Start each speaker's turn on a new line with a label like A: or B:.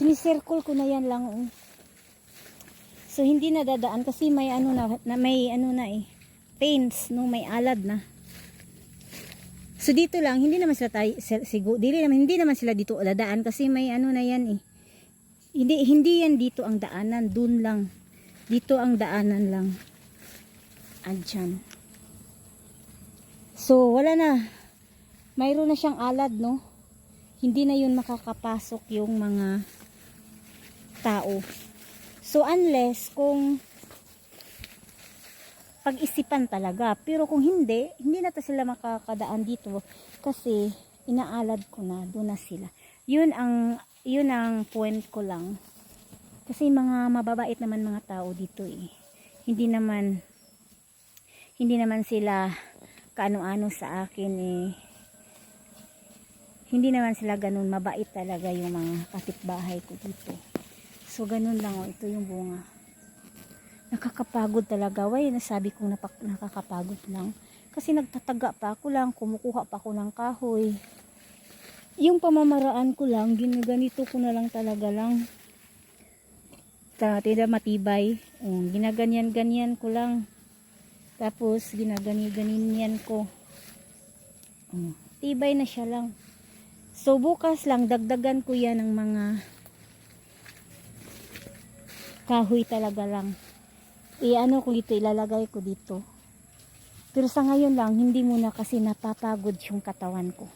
A: sinicircle ko na yan lang. Oh. So, hindi na dadaan kasi may ano na, na may ano na eh. Paints, no, may alad na. So, dito lang, hindi naman sila tayo, siguro, hindi naman, hindi naman sila dito dadaan kasi may ano na yan eh. Hindi, hindi yan dito ang daanan, dun lang. Dito ang daanan lang. Andyan. So, wala na. Mayroon na siyang alad, no? Hindi na yun makakapasok yung mga tao. So, unless kung pag-isipan talaga. Pero kung hindi, hindi na to sila makakadaan dito kasi inaalad ko na, doon na sila. Yun ang, yun ang point ko lang. Kasi mga mababait naman mga tao dito eh. Hindi naman, hindi naman sila kaano-ano sa akin eh. Hindi naman sila ganun mabait talaga yung mga kapitbahay ko dito. So ganun lang oh, ito yung bunga. Nakakapagod talaga. Why nasabi kong napak- nakakapagod lang. Kasi nagtataga pa ako lang, kumukuha pa ako ng kahoy. Yung pamamaraan ko lang, ginaganito ko na lang talaga lang. Ta, tida matibay. Um, ginaganyan-ganyan ko lang. Tapos, ginagani-ganyan ko. Um, tibay na siya lang. So, bukas lang, dagdagan ko yan ng mga kahoy talaga lang. I-ano ko dito, ilalagay ko dito. Pero sa ngayon lang, hindi muna kasi napapagod yung katawan ko.